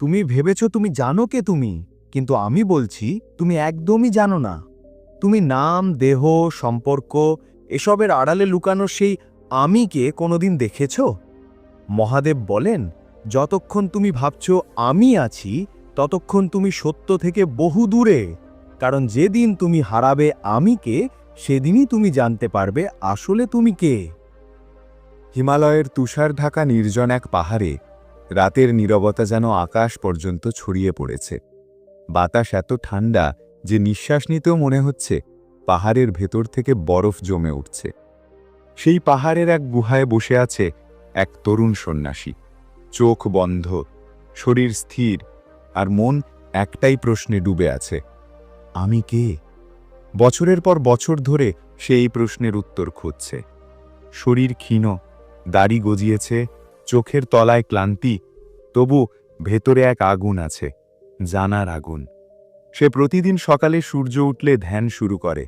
তুমি ভেবেছ তুমি জানো কে তুমি, কিন্তু আমি বলছি তুমি একদমই জানো না। তুমি নাম, দেহ, সম্পর্ক, এসবের আড়ালে লুকানো সেই আমিকে কোনোদিন দেখেছ? মহাদেব বলেন, যতক্ষণ তুমি ভাবছ আমি আছি, ততক্ষণ তুমি সত্য থেকে বহু দূরে, কারণ যেদিন তুমি হারাবে আমিকে সেদিনই তুমি জানতে পারবে আসলে তুমি কে। হিমালয়ের তুষার ঢাকা নির্জন এক পাহাড়ে রাতের নীরবতা যেন আকাশ পর্যন্ত ছড়িয়ে পড়েছে। বাতাস এত ঠান্ডা যে নিঃশ্বাস নিতেও মনে হচ্ছে পাহাড়ের ভেতর থেকে বরফ জমে উঠছে। সেই পাহাড়ের এক গুহায় বসে আছে এক তরুণ সন্ন্যাসী। চোখ বন্ধ, শরীর স্থির, আর মন একটাই প্রশ্নে ডুবে আছে, আমি কে? বছরের পর বছর ধরে সে এই প্রশ্নের উত্তর খুঁজছে। শরীর ক্ষীণ, দাড়ি গজিয়েছে চোখের তলায় ক্লান্তি, তবু ভেতরে এক আগুন আছে, জানার আগুন। সে প্রতিদিন সকালে সূর্য উঠলে ধ্যান শুরু করে,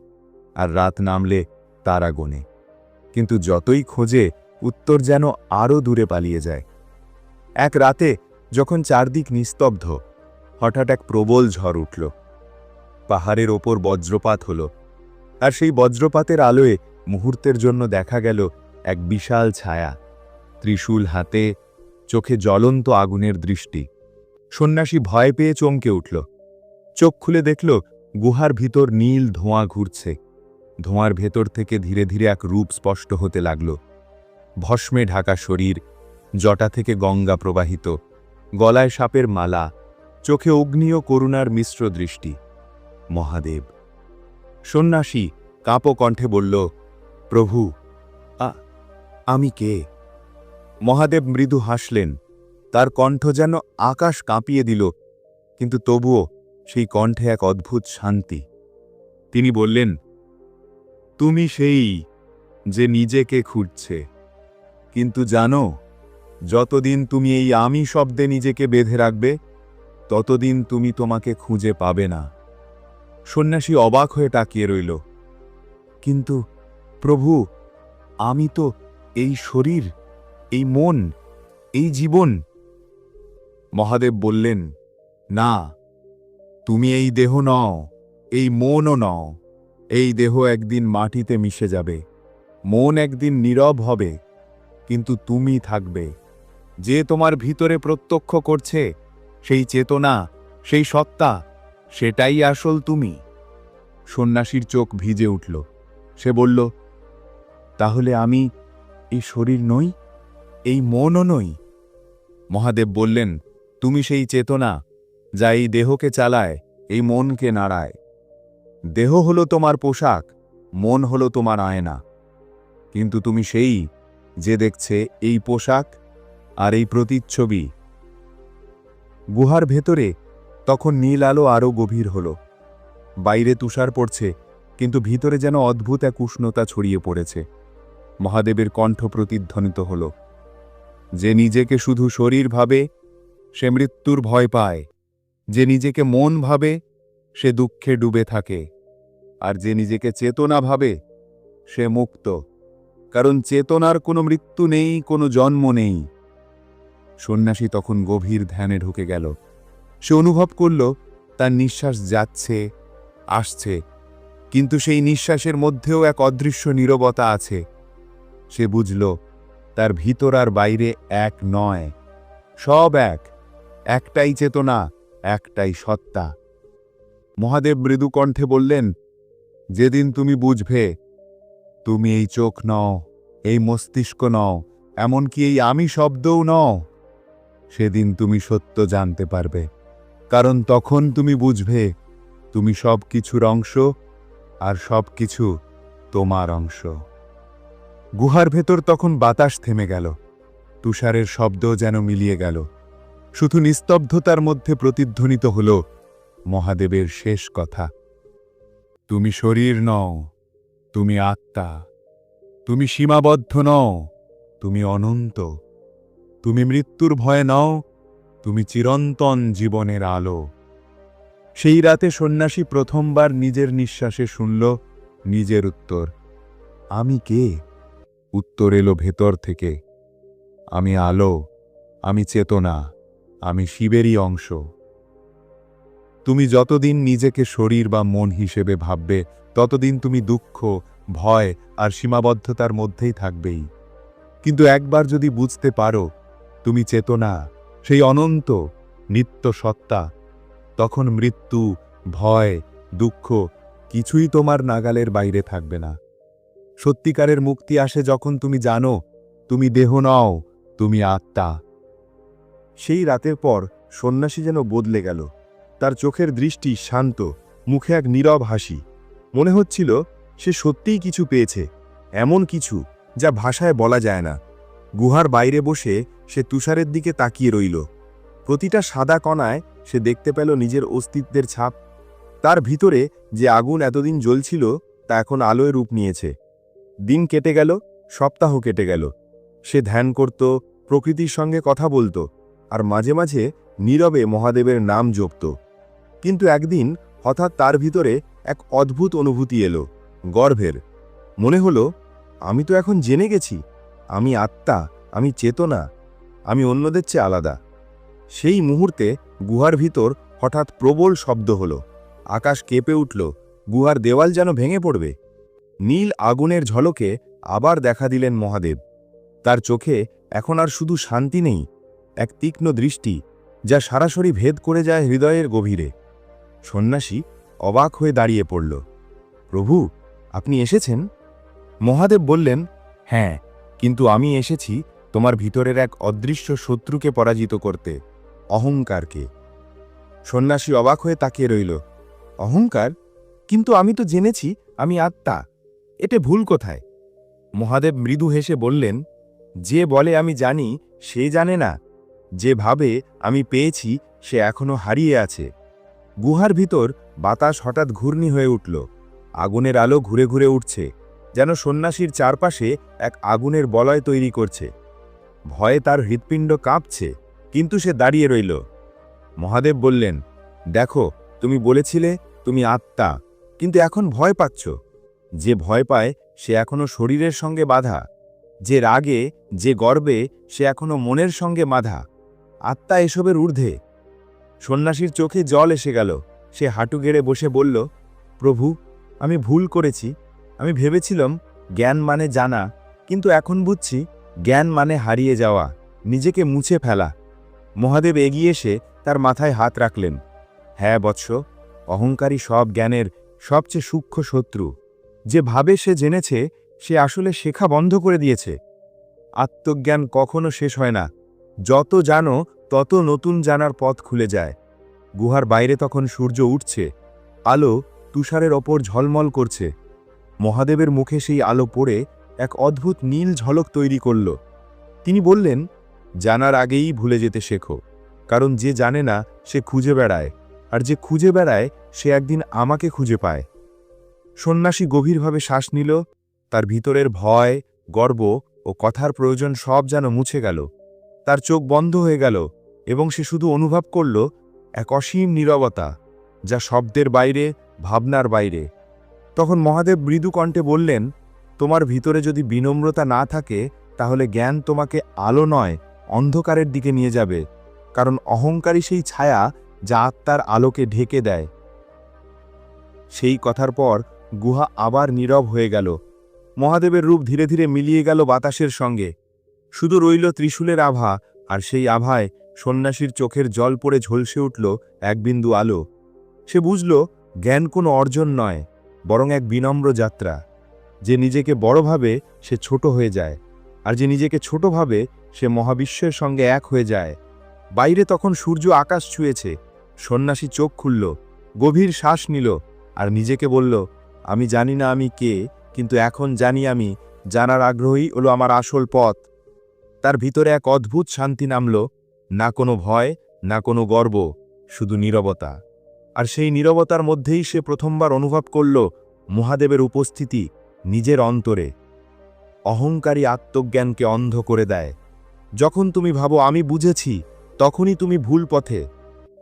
আর রাত নামলে তারা গোনে কিন্তু যতই খোঁজে, উত্তর যেন আরও দূরে পালিয়ে যায়। এক রাতে যখন চারদিক নিস্তব্ধ, হঠাৎ এক প্রবল ঝড় উঠল। পাহাড়ের ওপর বজ্রপাত হল, আর সেই বজ্রপাতের আলোয় মুহূর্তের জন্য দেখা গেল এক বিশাল ছায়া। ত্রিশূল হাতে চোখে জ্বলন্ত আগুনের দৃষ্টি। সন্ন্যাসী ভয় পেয়ে চমকে উঠল। চোখ খুলে দেখল, গুহার ভিতর নীল ধোঁয়া ঘুরছে। ধোঁয়ার ভেতর থেকে ধীরে ধীরে এক রূপ স্পষ্ট হতে লাগল। ভস্মে ঢাকা শরীর, জটা থেকে গঙ্গা প্রবাহিত, গলায় সাপের মালা, চোখে অগ্নি ও করুণার মিশ্র দৃষ্টি। মহাদেব। সন্ন্যাসী কাঁপো কণ্ঠে বলল, প্রভু আমি কে? মহাদেব মৃদু হাসলেন। তার কণ্ঠ যেন আকাশ কাঁপিয়ে দিল, কিন্তু তবুও সেই কণ্ঠে এক অদ্ভুত শান্তি। তিনি বললেন, তুমি সেই যে নিজেকে খুঁজছে। কিন্তু জানো, যতদিন তুমি এই আমি শব্দে নিজেকে বেঁধে রাখবে, ততদিন তুমি তোমাকে খুঁজে পাবে না। সন্ন্যাসী অবাক হয়ে তাকিয়ে রইল, কিন্তু প্রভু, আমি তো এই শরীর এই মন, এই জীবন। মহাদেব বললেন, না, তুমি এই দেহ নও, এই মনও নও। এই দেহ একদিন মাটিতে মিশে যাবে। মন একদিন নীরব হবে, কিন্তু তুমি থাকবে। যে তোমার ভিতরে প্রত্যক্ষ করছে, সেই চেতনা, সেই সত্তা, সেটাই আসল তুমি। সন্ন্যাসীর চোখ ভিজে উঠল। সে বলল, তাহলে আমি এই শরীর নই? এই মনও নই। মহাদেব বললেন, তুমি সেই চেতনা যা এই দেহকে চালায়, এই মনকে নাড়ায়। দেহ হলো তোমার পোশাক, মন হলো তোমার আয়না। কিন্তু তুমি সেই যে দেখছে এই পোশাক আর এই প্রতিচ্ছবি। গুহার ভেতরে তখন নীল আলো আরও গভীর হল। বাইরে তুষার পড়ছে, কিন্তু ভিতরে যেন অদ্ভুত এক উষ্ণতা ছড়িয়ে পড়েছে। মহাদেবের কণ্ঠ প্রতিধ্বনিত হল। যে নিজেকে শুধু শরীর ভাবে, সে মৃত্যুর ভয় পায়। যে নিজেকে মন ভাবে, সে দুঃখে ডুবে থাকে। আর যে নিজেকে চেতনা ভাবে, সে মুক্ত। কারণ চেতনার কোনো মৃত্যু নেই, কোনো জন্ম নেই। সন্ন্যাসী তখন গভীর ধ্যানে ঢুকে গেল। সে অনুভব করল, তার নিঃশ্বাস যাচ্ছে, আসছে। কিন্তু সেই নিঃশ্বাসের মধ্যেও এক অদৃশ্য নীরবতা আছে। সে বুঝল তার ভিতর আর বাইরে এক নয়, সব এক, একটাই চেতনা, একটাই সত্তা। মহাদেব মৃদু কণ্ঠে বললেন, যেদিন তুমি বুঝবে, তুমি এই চোখ নও, এই মস্তিষ্ক নও, এমনকি এই আমি শব্দও নও, সেদিন তুমি সত্য জানতে পারবে। কারণ তখন তুমি বুঝবে, তুমি সব কিছুর অংশ আর সব কিছু তোমার অংশ। গুহার ভেতর তখন বাতাস থেমে গেল। তুষারের শব্দ যেন মিলিয়ে গেল। শুধু নিস্তব্ধতার মধ্যে প্রতিধ্বনিত হল মহাদেবের শেষ কথা। তুমি শরীর নও, তুমি আত্মা, তুমি সীমাবদ্ধ নও, তুমি অনন্ত, তুমি মৃত্যুর ভয়ে নও, তুমি চিরন্তন জীবনের আলো। সেই রাতে সন্ন্যাসী প্রথমবার নিজের নিঃশ্বাসে শুনল নিজের উত্তর, আমি কে? উত্তর এলো ভেতর থেকে, আমি আলো, আমি চেতনা, আমি শিবেরই অংশ। তুমি যতদিন নিজেকে শরীর বা মন হিসেবে ভাববে, ততদিন তুমি দুঃখ, ভয় আর সীমাবদ্ধতার মধ্যেই থাকবেই। কিন্তু একবার যদি বুঝতে পারো, তুমি চেতনা, সেই অনন্ত নিত্য সত্তা, তখন মৃত্যু, ভয়, দুঃখ কিছুই তোমার নাগালের বাইরে থাকবে না। সত্যিকারের মুক্তি আসে যখন তুমি জানো, তুমি দেহ নও, তুমি আত্মা। সেই রাতের পর সন্ন্যাসী যেন বদলে গেল। তার চোখের দৃষ্টি শান্ত, মুখে এক নীরব হাসি। মনে হচ্ছিল সে সত্যিই কিছু পেয়েছে, এমন কিছু যা ভাষায় বলা যায় না। গুহার বাইরে বসে সে তুষারের দিকে তাকিয়ে রইল। প্রতিটা সাদা কণায় সে দেখতে পেল নিজের অস্তিত্বের ছাপ। তার ভিতরে যে আগুন এতদিন জ্বলছিল, তা এখন আলোয় রূপ নিয়েছে। দিন কেটে গেল, সপ্তাহ কেটে গেল। সে ধ্যান করত, প্রকৃতির সঙ্গে কথা বলতো, আর মাঝে মাঝে নীরবে মহাদেবের নাম জপত। কিন্তু একদিন হঠাৎ তার ভিতরে এক অদ্ভুত অনুভূতি এলো, গর্ভের। মনে হলো, আমি তো এখন জেনে গেছি, আমি আত্মা, আমি চেতনা, আমি অন্যদের চেয়ে আলাদা। সেই মুহূর্তে গুহার ভিতর হঠাৎ প্রবল শব্দ হলো, আকাশ কেঁপে উঠল, গুহার দেওয়াল যেন ভেঙে পড়বে। নীল আগুনের ঝলকে আবার দেখা দিলেন মহাদেব। তার চোখে এখন আর শুধু শান্তি নেই, এক তীক্ষ্ণ দৃষ্টি, যা সরাসরি ভেদ করে যায় হৃদয়ের গভীরে। সন্ন্যাসী অবাক হয়ে দাঁড়িয়ে পড়ল। প্রভু, আপনি এসেছেন? মহাদেব বললেন হ্যাঁ কিন্তু আমি এসেছি তোমার ভিতরের এক অদৃশ্য শত্রুকে পরাজিত করতে, অহংকারকে। সন্ন্যাসী অবাক হয়ে তাকিয়ে রইল। অহংকার? কিন্তু আমি তো জেনেছি, আমি আত্মা। এতে ভুল কোথায়? মহাদেব মৃদু হেসে বললেন, যে বলে আমি জানি, সে জানে না। যে ভাবে আমি পেয়েছি, সে এখনও হারিয়ে আছে। গুহার ভিতর বাতাস হঠাৎ ঘূর্ণি হয়ে উঠল। আগুনের আলো ঘুরে ঘুরে উঠছে, যেন সন্ন্যাসীর চারপাশে এক আগুনের বলয় তৈরি করছে। ভয়ে তার হৃৎপিণ্ড কাঁপছে, কিন্তু সে দাঁড়িয়ে রইল। মহাদেব বললেন, দেখো, তুমি বলেছিলে, তুমি আত্মা, কিন্তু এখন ভয় পাচ্ছ। যে ভয় পায়, সে এখনও শরীরের সঙ্গে বাধা। যে রাগে, যে গর্বে, সে এখনও মনের সঙ্গে বাধা। আত্মা এসবের ঊর্ধ্বে। সন্ন্যাসীর চোখে জল এসে গেল। সে হাঁটু গেড়ে বসে বলল, প্রভু, আমি ভুল করেছি। আমি ভেবেছিলাম জ্ঞান মানে জানা, কিন্তু এখন বুঝছি জ্ঞান মানে হারিয়ে যাওয়া, নিজেকে মুছে ফেলা। মহাদেব এগিয়ে এসে তার মাথায় হাত রাখলেন। হ্যাঁ বৎস, অহংকারী সব জ্ঞানের সবচেয়ে সূক্ষ্ম শত্রু। যে ভাবে সে জেনেছে, সে আসলে শেখা বন্ধ করে দিয়েছে। আত্মজ্ঞান কখনো শেষ হয় না। যত জানো, তত নতুন জানার পথ খুলে যায়। গুহার বাইরে তখন সূর্য উঠছে। আলো তুষারের ওপর ঝলমল করছে। মহাদেবের মুখে সেই আলো পড়ে এক অদ্ভুত নীল ঝলক তৈরি করল। তিনি বললেন, জানার আগেই ভুলে যেতে শেখো। কারণ যে জানে না, সে খুঁজে বেড়ায়। আর যে খুঁজে বেড়ায়, সে একদিন আমাকে খুঁজে পায়। সন্ন্যাসী গভীরভাবে শ্বাস নিল, তার ভিতরের ভয়, গর্ব ও কথার প্রয়োজন সব যেন মুছে গেল। তার চোখ বন্ধ হয়ে গেল এবং সে শুধু অনুভব করল এক অসীম নীরবতা, যা শব্দের বাইরে, ভাবনার বাইরে। তখন মহাদেব মৃদু কণ্ঠে বললেন, তোমার ভিতরে যদি বিনম্রতা না থাকে, তাহলে জ্ঞান তোমাকে আলো নয়, অন্ধকারের দিকে নিয়ে যাবে, কারণ অহংকারী সেই ছায়া যা আত্মার আলোকে ঢেকে দেয়। সেই কথার পর গুহা আবার নীরব হয়ে গেল। মহাদেবের রূপ ধীরে ধীরে মিলিয়ে গেল বাতাসের সঙ্গে। শুধু রইল ত্রিশূলের আভা, আর সেই আভায় সন্ন্যাসীর চোখের জল পড়ে ঝলসে উঠল এক বিন্দু আলো। সে বুঝল, জ্ঞান কোনো অর্জন নয়, বরং এক বিনম্র যাত্রা। যে নিজেকে বড় ভাবে সে ছোট হয়ে যায়, আর যে নিজেকে ছোট ভাবে সে মহাবিশ্বের সঙ্গে এক হয়ে যায়। বাইরে তখন সূর্য আকাশ ছুঁয়েছে। সন্ন্যাসী চোখ খুলল, গভীর শ্বাস নিল, আর নিজেকে বলল আমি জানি না আমি কে, কিন্তু এখন জানি আমি, জানার আগ্রহী হলো আমার আসল পথ। তার ভিতরে এক অদ্ভুত শান্তি নামল, না কোনো ভয়, না কোনো গর্ব, শুধু নীরবতা। আর সেই নীরবতার মধ্যেই সে প্রথমবার অনুভব করল মহাদেবের উপস্থিতি নিজের অন্তরে। অহংকারী আত্মজ্ঞানকে অন্ধ করে দেয়। যখন তুমি ভাবো, আমি বুঝেছি তখনই তুমি ভুল পথে।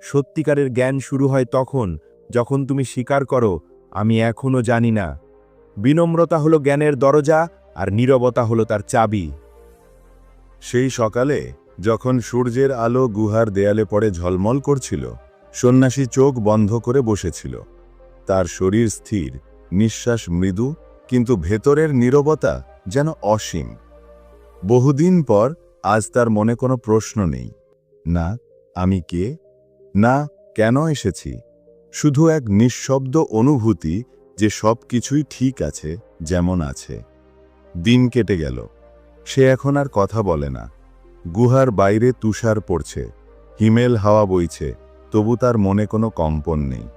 সত্যিকারের জ্ঞান শুরু হয় তখন, যখন তুমি স্বীকার করো আমি এখনও জানি না। বিনম্রতা হলো জ্ঞানের দরজা আর নীরবতা হলো তার চাবি। সেই সকালে যখন সূর্যের আলো গুহার দেয়ালে পড়ে ঝলমল করছিল, সন্ন্যাসী চোখ বন্ধ করে বসেছিল। তার শরীর স্থির, নিঃশ্বাস মৃদু, কিন্তু ভেতরের নীরবতা যেন অসীম। বহুদিন পর আজ তার মনে কোনো প্রশ্ন নেই। না, আমি কে? না, কেন এসেছি? শুধু এক নিঃশব্দ অনুভূতি যে সব কিছুই ঠিক আছে, যেমন আছে। দিন কেটে গেল। সে এখন আর কথা বলে না। গুহার বাইরে তুষার পড়ছে। হিমেল হাওয়া বইছে, তবু তার মনে কোনো কম্পন নেই।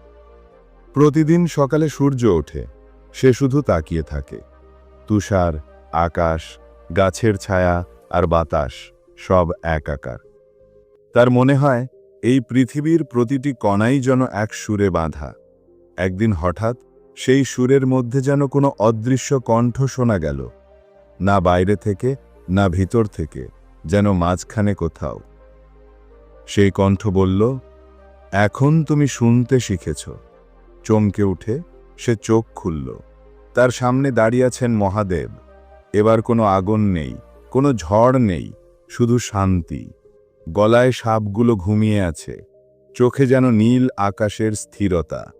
প্রতিদিন সকালে সূর্য ওঠে। সে শুধু তাকিয়ে থাকে। তুষার, আকাশ, গাছের ছায়া আর বাতাস সব একাকার তার মনে হয় এই পৃথিবীর প্রতিটি কণাই যেন এক সুরে বাঁধা। একদিন হঠাৎ সেই সুরের মধ্যে যেন কোনো অদৃশ্য কণ্ঠ শোনা গেল। না বাইরে থেকে, না ভিতর থেকে, যেন মাঝখানে কোথাও। সেই কণ্ঠ বলল, এখন তুমি শুনতে শিখেছ। চমকে উঠে সে চোখ খুলল। তার সামনে দাঁড়িয়ে আছেন মহাদেব। এবার কোনো আগুন নেই, কোনো ঝড় নেই, শুধু শান্তি। গলায় সাপগুলো ঘুমিয়ে আছে। চোখে যেন নীল আকাশের স্থিরতা।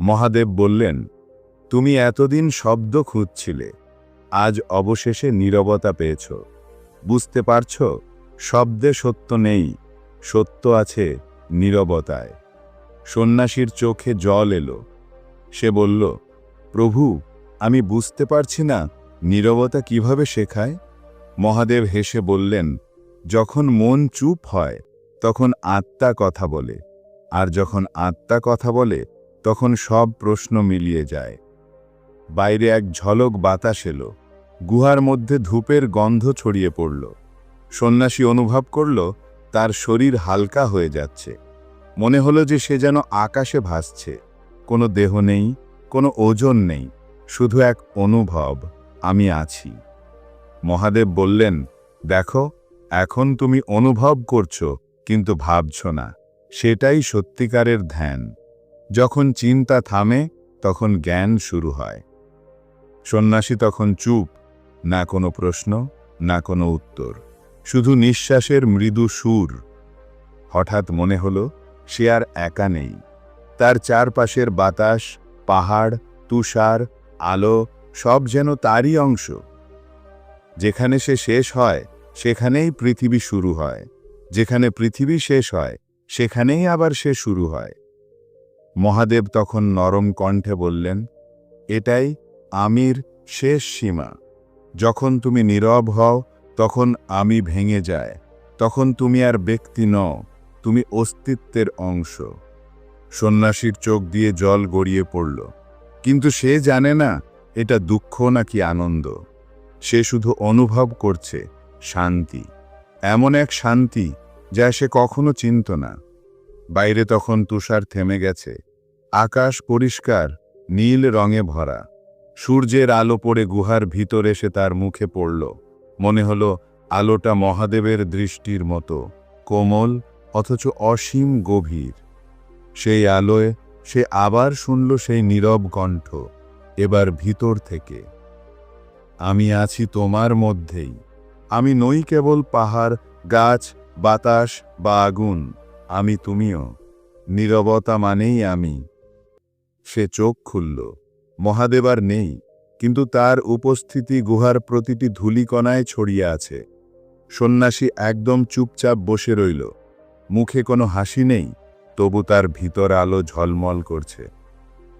মহাদেব বললেন, তুমি এতদিন শব্দ খুঁজছিলে, আজ অবশেষে নীরবতা পেয়েছ। বুঝতে পারছ, শব্দে সত্য নেই, সত্য আছে নীরবতায়। সন্ন্যাসীর চোখে জল এলো। সে বলল, প্রভু, আমি বুঝতে পারছি না, নীরবতা কীভাবে শেখায়? মহাদেব হেসে বললেন যখন মন চুপ হয়, তখন আত্মা কথা বলে, আর যখন আত্মা কথা বলে, তখন সব প্রশ্ন মিলিয়ে যায়। বাইরে এক ঝলক বাতাস এলো, গুহার মধ্যে ধূপের গন্ধ ছড়িয়ে পড়ল। সন্ন্যাসী অনুভব করল, তার শরীর হালকা হয়ে যাচ্ছে। মনে হলো যে সে যেন আকাশে ভাসছে। কোনো দেহ নেই, কোনো ওজন নেই, শুধু এক অনুভব, আমি আছি। মহাদেব বললেন, দেখো এখন তুমি অনুভব করছ, কিন্তু ভাবছ না। সেটাই সত্যিকারের ধ্যান। যখন চিন্তা থামে, তখন জ্ঞান শুরু হয়। সন্ন্যাসী তখন চুপ, না কোনো প্রশ্ন, না কোনো উত্তর। শুধু নিঃশ্বাসের মৃদু সুর। হঠাৎ মনে হলো, সে আর একা নেই। তার চারপাশের বাতাস, পাহাড়, তুষার, আলো, সব যেন তারই অংশ। যেখানে সে শেষ হয় সেখানেই পৃথিবী শুরু হয়। যেখানে পৃথিবী শেষ হয়, সেখানেই আবার সে শুরু হয়। মহাদেব তখন নরম কণ্ঠে বললেন, এটাই আমির শেষ সীমা। যখন তুমি নীরব হও, তখন আমি ভেঙে যায়। তখন তুমি আর ব্যক্তি নও, তুমি অস্তিত্বের অংশ। সন্ন্যাসীর চোখ দিয়ে জল গড়িয়ে পড়ল। কিন্তু সে জানে না, এটা দুঃখ নাকি আনন্দ। সে শুধু অনুভব করছে শান্তি। এমন এক শান্তি যা সে কখনো চিনত না। বাইরে তখন তুষার থেমে গেছে। আকাশ পরিষ্কার, নীল রঙে ভরা। সূর্যের আলো পড়ে গুহার ভিতর এসে তার মুখে পড়ল। মনে হলো আলোটা মহাদেবের দৃষ্টির মতো, কোমল অথচ অসীম গভীর। সেই আলোয় সে আবার শুনল সেই নীরব কণ্ঠ, এবার ভিতর থেকে। আমি আছি তোমার মধ্যেই। আমি নই কেবল পাহাড়, গাছ, বাতাস বা আগুন, আমি তুমিও। নীরবতা মানেই আমি। সে চোখ খুলল। মহাদেবার নেই, কিন্তু তার উপস্থিতি গুহার প্রতিটি ধুলিকণায় ছড়িয়ে আছে। সন্ন্যাসী একদম চুপচাপ বসে রইল। মুখে কোনো হাসি নেই, তবু তার ভিতর আলো ঝলমল করছে।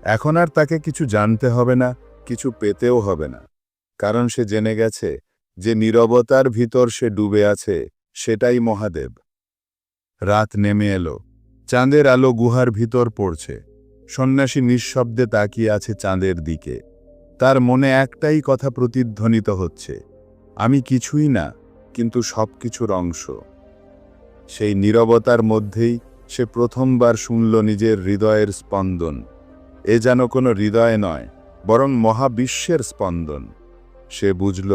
এখন আর তাকে কিছু জানতে হবে না, কিছু পেতেও হবে না। কারণ সে জেনে গেছে যে নীরবতার ভিতর সে ডুবে আছে, সেটাই মহাদেব। রাত নেমে এলো। চাঁদের আলো গুহার ভিতর পড়ছে। সন্ন্যাসী নিঃশব্দে তাকিয়ে আছে চাঁদের দিকে। তার মনে একটাই কথা প্রতিধ্বনিত হচ্ছে। আমি কিছুই না, কিন্তু সব কিছুর অংশ। সেই নীরবতার মধ্যেই সে প্রথমবার শুনল নিজের হৃদয়ের স্পন্দন। এ যেন কোনো হৃদয় নয়, বরং মহাবিশ্বের স্পন্দন। সে বুঝল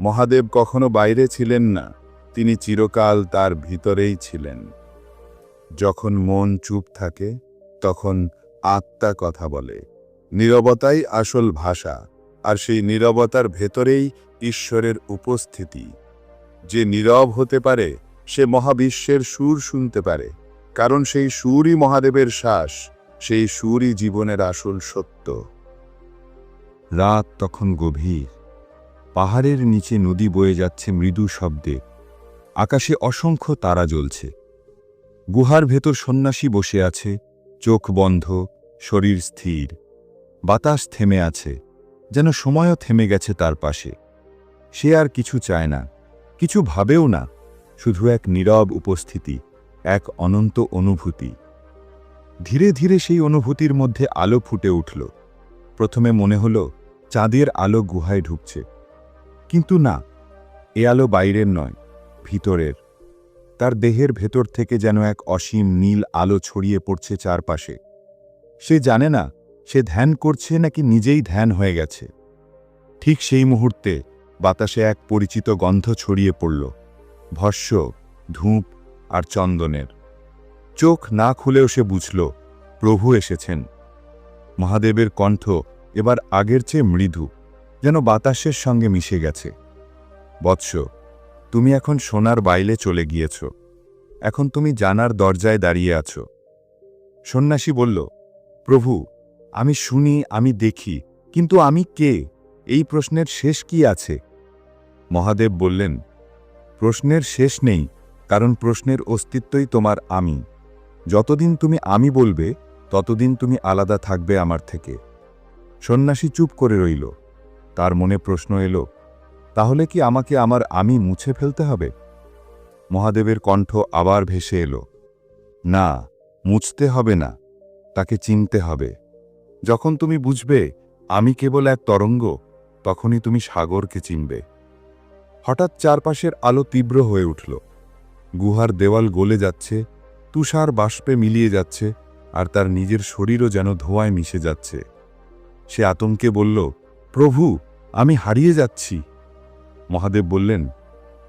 মহাদেব কখনো বাইরে ছিলেন না, তিনি চিরকাল তার ভিতরেই ছিলেন। যখন মন চুপ থাকে, তখন আত্মা কথা বলে। নীরবতাই আসল ভাষা, আর সেই নীরবতার ভেতরেই ঈশ্বরের উপস্থিতি। যে নীরব হতে পারে, সে মহাবিশ্বের সুর শুনতে পারে, কারণ সেই সুরই মহাদেবের শ্বাস, সেই সুরই জীবনের আসল সত্য। রাত তখন গভীর পাহাড়ের নিচে নদী বয়ে যাচ্ছে মৃদু শব্দে। আকাশে অসংখ্য তারা জ্বলছে। গুহার ভেতর সন্ন্যাসী বসে আছে, চোখ বন্ধ, শরীর স্থির। বাতাস থেমে আছে, যেন সময়ও থেমে গেছে তার পাশে। সে আর কিছু চায় না, কিছু ভাবেও না, শুধু এক নীরব উপস্থিতি, এক অনন্ত অনুভূতি। ধীরে ধীরে সেই অনুভূতির মধ্যে আলো ফুটে উঠল। প্রথমে মনে হল, চাঁদের আলো গুহায় ঢুকছে। কিন্তু না, এ আলো বাইরের নয়, ভিতরের। তার দেহের ভেতর থেকে যেন এক অসীম নীল আলো ছড়িয়ে পড়ছে চারপাশে। সে জানে না, সে ধ্যান করছে নাকি নিজেই ধ্যান হয়ে গেছে। ঠিক সেই মুহূর্তে বাতাসে এক পরিচিত গন্ধ ছড়িয়ে পড়ল, ভস্য, ধূপ আর চন্দনের। চোখ না খুলেও সে বুঝল, প্রভু এসেছেন। মহাদেবের কণ্ঠ এবার আগের চেয়ে মৃদু। যেন বাতাসের সঙ্গে মিশে গেছে। বৎস, তুমি এখন সোনার বাইলে চলে গিয়েছ। এখন তুমি জানার দরজায় দাঁড়িয়ে আছো। সন্ন্যাসী বলল, প্রভু, আমি শুনি, আমি দেখি, কিন্তু আমি কে? এই প্রশ্নের শেষ কি আছে? মহাদেব বললেন, প্রশ্নের শেষ নেই, কারণ প্রশ্নের অস্তিত্বই তোমার আমি। যতদিন তুমি আমি বলবে, ততদিন তুমি আলাদা থাকবে আমার থেকে। সন্ন্যাসী চুপ করে রইল। তার মনে প্রশ্ন এলো, তাহলে কি আমাকে আমার আমি মুছে ফেলতে হবে? মহাদেবের কণ্ঠ আবার ভেসে এলো, না, মুছতে হবে না, তাকে চিনতে হবে। যখন তুমি বুঝবে আমি কেবল এক তরঙ্গ, তখনই তুমি সাগরকে চিনবে। হঠাৎ চারপাশের আলো তীব্র হয়ে উঠল। গুহার দেওয়াল গলে যাচ্ছে, তুষার বাষ্পে মিলিয়ে যাচ্ছে, আর তার নিজের শরীরও যেন ধোঁয়ায় মিশে যাচ্ছে। সে আতঙ্কে বলল প্রভু, আমি হারিয়ে যাচ্ছি। মহাদেব বললেন,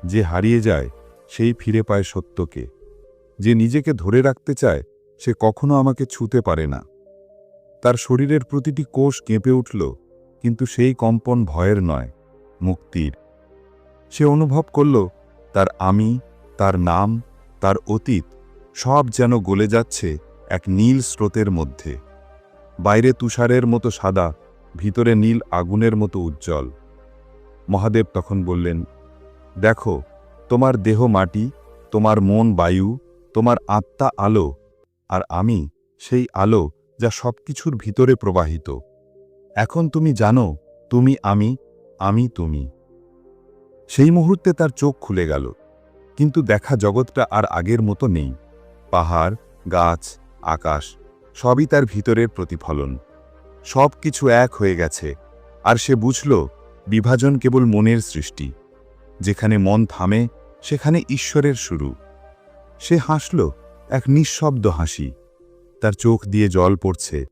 যে হারিয়ে যায়, সেই ফিরে পায় সত্যকে। যে নিজেকে ধরে রাখতে চায়, সে কখনো আমাকে ছুতে পারে না। তার শরীরের প্রতিটি কোষ কেঁপে উঠল, কিন্তু সেই কম্পন ভয়ের নয়, মুক্তির। সে অনুভব করল, তার আমি, তার নাম, তার অতীত, সব যেন গলে যাচ্ছে এক নীল স্রোতের মধ্যে। বাইরে তুষারের মতো সাদা ভিতরে নীল আগুনের মতো উজ্জ্বল। মহাদেব তখন বললেন, দেখো, তোমার দেহ মাটি, তোমার মন বায়ু, তোমার আত্মা আলো, আর আমি সেই আলো যা সবকিছুর ভিতরে প্রবাহিত। এখন তুমি জানো, তুমি আমি আমি তুমি। সেই মুহূর্তে তার চোখ খুলে গেল, কিন্তু দেখা জগৎটা আর আগের মতো নেই। পাহাড়, গাছ, আকাশ, সবই তার ভিতরের প্রতিফলন। সব কিছু এক হয়ে গেছে। আর সে বুঝল, বিভাজন কেবল মনের সৃষ্টি। যেখানে মন থামে, সেখানে ঈশ্বরের শুরু। সে হাসল, এক নিঃশব্দ হাসি। তার চোখ দিয়ে জল পড়ছে,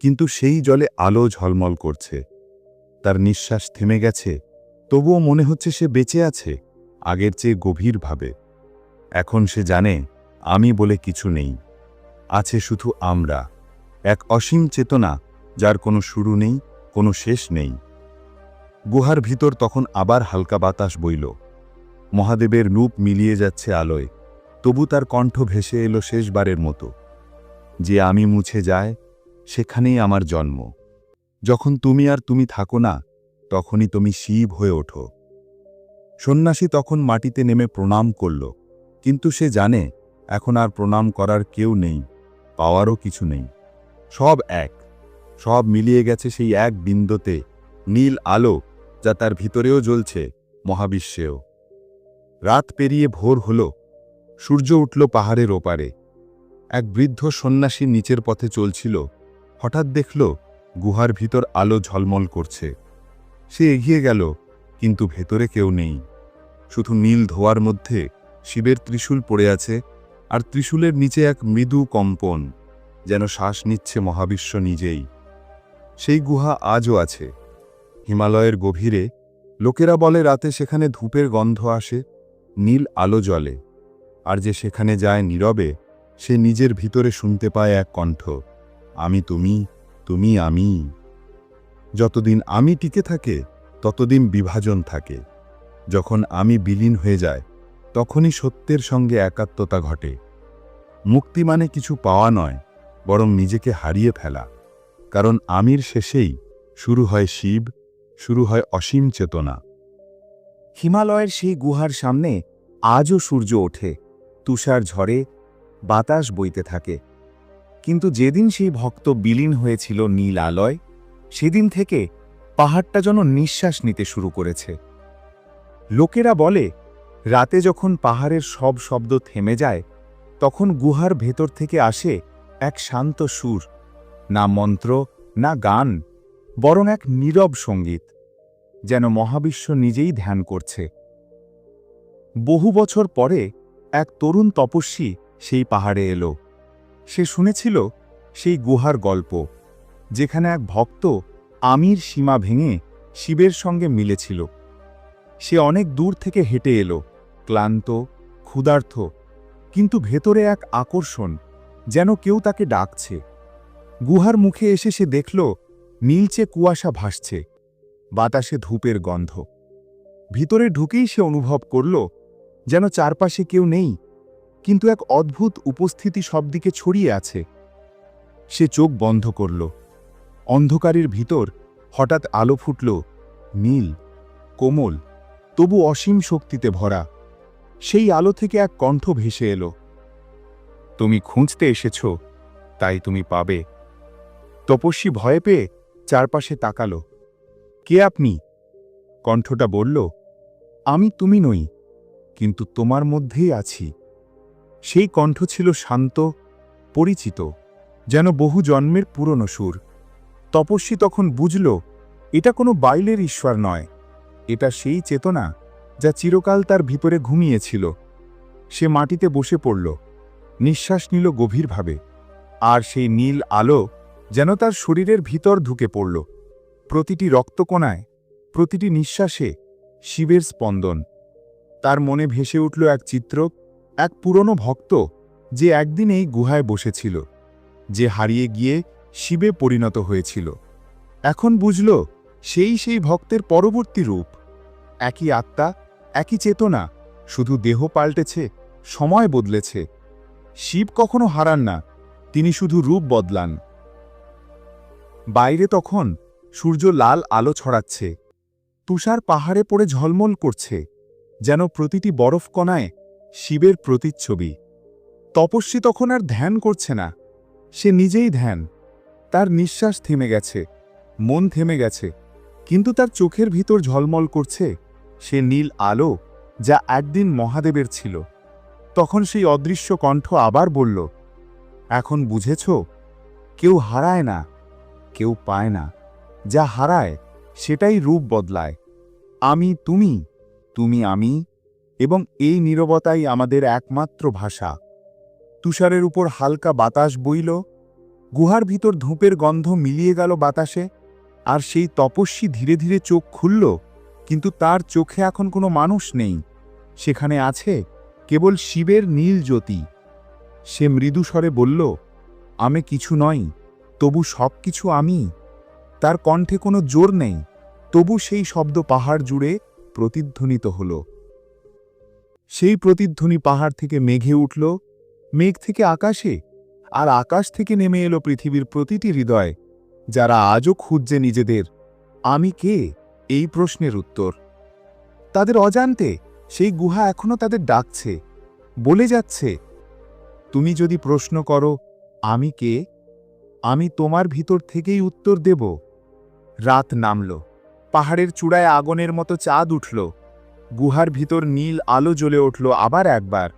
কিন্তু সেই জলে আলো ঝলমল করছে। তার নিঃশ্বাস থেমে গেছে, তবুও মনে হচ্ছে সে বেঁচে আছে, আগের চেয়ে গভীরভাবে। এখন সে জানে, আমি বলে কিছু নেই। আছে শুধু আমরা, এক অসীম চেতনা যার কোনো শুরু নেই, কোনো শেষ নেই। গুহার ভিতর তখন আবার হালকা বাতাস বইল। মহাদেবের রূপ মিলিয়ে যাচ্ছে আলোয়। তবু তার কণ্ঠ ভেসে এলো শেষবারের মতো। যে আমি মুছে যায়, সেখানেই আমার জন্ম। যখন তুমি আর তুমি থাকো না, তখনই তুমি শিব হয়ে ওঠো। সন্ন্যাসী তখন মাটিতে নেমে প্রণাম করল, কিন্তু সে জানে, এখন আর প্রণাম করার কেউ নেই, পাওয়ারও কিছু নেই। সব এক। সব মিলিয়ে গেছে সেই এক বিন্দুতে, নীল আলো যা তার ভিতরেও জ্বলছে মহাবিশ্বেও। রাত পেরিয়ে ভোর হল, সূর্য উঠল পাহাড়ের ওপারে। এক বৃদ্ধ সন্ন্যাসী নিচের পথে চলছিল, হঠাৎ দেখল গুহার ভিতর আলো ঝলমল করছে। সে এগিয়ে গেল, কিন্তু ভেতরে কেউ নেই। শুধু নীল ধোয়ার মধ্যে শিবের ত্রিশূল পড়ে আছে আর ত্রিশূলের নিচে এক মৃদু কম্পন, যেন শ্বাস নিচ্ছে মহাবিশ্ব নিজেই। সেই গুহা আজও আছে। হিমালয়ের গভীরে লোকেরা বলে রাতে সেখানে ধূপের গন্ধ আসে, নীল আলো জ্বলে। আর যে সেখানে যায় নীরবে, সে নিজের ভিতরে শুনতে পায় এক কণ্ঠ, আমি তুমি তুমি আমি। যতদিন আমি টিকে থাকে, ততদিন বিভাজন থাকে। যখন আমি বিলীন হয়ে যায়, তখনই সত্যের সঙ্গে একাত্মতা ঘটে। মুক্তি মানে কিছু পাওয়া নয়, বরং নিজেকে হারিয়ে ফেলা। কারণ আমির শেষেই শুরু হয় শিব, শুরু হয় অসীম চেতনা। হিমালয়ের সেই গুহার সামনে আজও সূর্য ওঠে, তুষার ঝরে বাতাস বইতে থাকে। কিন্তু যেদিন সেই ভক্ত বিলীন হয়েছিল নীল আলয়, সেদিন থেকে পাহাড়টা যেন নিঃশ্বাস নিতে শুরু করেছে। লোকেরা বলে, রাতে যখন পাহাড়ের সব শব্দ থেমে যায়, তখন গুহার ভেতর থেকে আসে এক শান্ত সুর। না মন্ত্র, না গান, বরং এক নীরব সংগীত, যেন মহাবিশ্ব নিজেই ধ্যান করছে। বহু বছর পরে এক তরুণ তপস্বী সেই পাহাড়ে এলো। সে শুনেছিল সেই গুহার গল্প, যেখানে এক ভক্ত আমির সীমা ভেঙে শিবের সঙ্গে মিলেছিল। সে অনেক দূর থেকে হেঁটে এলো, ক্লান্ত ক্ষুধার্থ কিন্তু ভেতরে এক আকর্ষণ, যেন কেউ তাকে ডাকছে। গুহার মুখে এসে সে দেখল, নীলচে কুয়াশা ভাসছে, বাতাসে ধূপের গন্ধ। ভিতরে ঢুকেই সে অনুভব করল, যেন চারপাশে কেউ নেই, কিন্তু এক অদ্ভুত উপস্থিতি সবদিকে ছড়িয়ে আছে। সে চোখ বন্ধ করল। অন্ধকারের ভিতর হঠাৎ আলো ফুটল, নীল, কোমল, তবু অসীম শক্তিতে ভরা। সেই আলো থেকে এক কণ্ঠ ভেসে এলো। তুমি খুঁজতে এসেছ, তাই তুমি পাবে। তপস্বী ভয়ে পেয়ে চারপাশে তাকালো। কে আপনি? কণ্ঠটা বলল, আমি তুমি নই, কিন্তু তোমার মধ্যেই আছি। সেই কণ্ঠ ছিল শান্ত, পরিচিত, যেন বহু জন্মের পুরনো সুর। তপস্বী তখন বুঝল, এটা কোনো বাইলের ঈশ্বর নয়। এটা সেই চেতনা যা চিরকাল তার ভিতরে ঘুমিয়েছিল। সে মাটিতে বসে পড়ল। নিঃশ্বাস নিল গভীরভাবে। আর সেই নীল আলো যেন তার শরীরের ভিতর ঢুকে পড়ল। প্রতিটি রক্তকণায়, প্রতিটি নিঃশ্বাসে শিবের স্পন্দন। তার মনে ভেসে উঠল এক চিত্র, এক পুরনো ভক্ত যে একদিন এই গুহায় বসেছিল, যে হারিয়ে গিয়ে শিবে পরিণত হয়েছিল। এখন বুঝল, সেই সেই ভক্তের পরবর্তী রূপ। একই আত্মা, একই চেতনা, শুধু দেহ পাল্টেছে, সময় বদলেছে। শিব কখনো হারান না, তিনি শুধু রূপ বদলান। বাইরে তখন সূর্য লাল আলো ছড়াচ্ছে। তুষার পাহাড়ে পড়ে ঝলমল করছে, যেন প্রতিটি বরফ কণায় শিবের প্রতিচ্ছবি। তপস্বী তখন আর ধ্যান করছে না, সে নিজেই ধ্যান। তার নিঃশ্বাস থেমে গেছে, মন থেমে গেছে, কিন্তু তার চোখের ভিতর ঝলমল করছে সে নীল আলো যা একদিন মহাদেবের ছিল। তখন সেই অদৃশ্য কণ্ঠ আবার বলল, এখন বুঝেছ, কেউ হারায় না। কেউ পায় না। যা হারায়, সেটাই রূপ বদলায়। আমি, তুমি তুমি আমি, এবং এই নীরবতাই আমাদের একমাত্র ভাষা। তুষারের উপর হালকা বাতাস বইল, গুহার ভিতর ধূপের গন্ধ মিলিয়ে গেল বাতাসে, আর সেই তপস্বী ধীরে ধীরে চোখ খুলল, কিন্তু তার চোখে এখন কোনো মানুষ নেই। সেখানে আছে কেবল শিবের নীল জ্যোতি। সে মৃদু স্বরে বলল, আমি কিছু নই। তবু সব কিছু আমি। তার কণ্ঠে কোনো জোর নেই। তবু সেই শব্দ পাহাড় জুড়ে প্রতিধ্বনিত হল। সেই প্রতিধ্বনি পাহাড় থেকে মেঘে উঠল। মেঘ থেকে আকাশে। আর আকাশ থেকে নেমে এলো পৃথিবীর প্রতিটি হৃদয়, যারা আজও খুঁজছে নিজেদের। আমি কে? এই প্রশ্নের উত্তর। তাদের অজান্তে সেই গুহা এখনও তাদের ডাকছে। বলে যাচ্ছে, তুমি যদি প্রশ্ন করো, আমি কে? আমি তোমার ভিতর থেকেই উত্তর দেব। রাত নামল। পাহাড়ের চূড়ায় আগুনের মতো চাঁদ উঠল। গুহার ভিতর নীল আলো জ্বলে উঠল আবার একবার।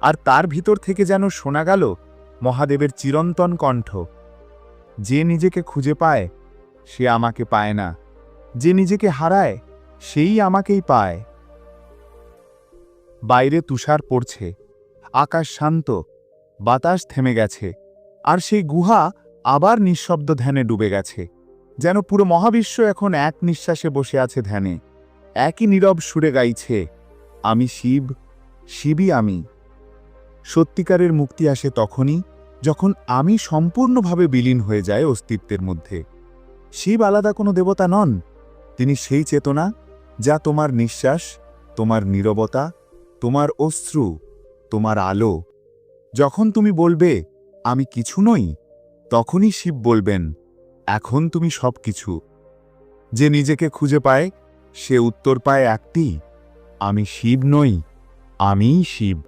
আর তার ভিতর থেকে যেন শোনা গেল মহাদেবের চিরন্তন কণ্ঠ। যে নিজেকে খুঁজে পায়, সে আমাকে পায় না। যে নিজেকে হারায়, সেই আমাকেই পায়। বাইরে তুষার পড়ছে। আকাশ শান্ত। বাতাস থেমে গেছে। আর সেই গুহা আবার নিঃশব্দ ধ্যানে ডুবে গেছে, যেন পুরো মহাবিশ্ব এখন এক নিঃশ্বাসে বসে আছে ধ্যানে। একই নীরব সুরে গাইছে, আমি শিব, শিবই আমি। সত্যিকারের মুক্তি আসে তখনই যখন আমি সম্পূর্ণভাবে বিলীন হয়ে যায় অস্তিত্বের মধ্যে। শিব আলাদা কোনো দেবতা নন, তিনি সেই চেতনা, যা তোমার নিঃশ্বাস, তোমার নীরবতা, তোমার অশ্রু, তোমার আলো। যখন তুমি বলবে, আমি কিছু নই তখনই শিব বলবেন, এখন তুমি সব কিছু যে নিজেকে খুঁজে পায়, সে উত্তর পায় একটি, আমি শিব নই, আমিই শিব।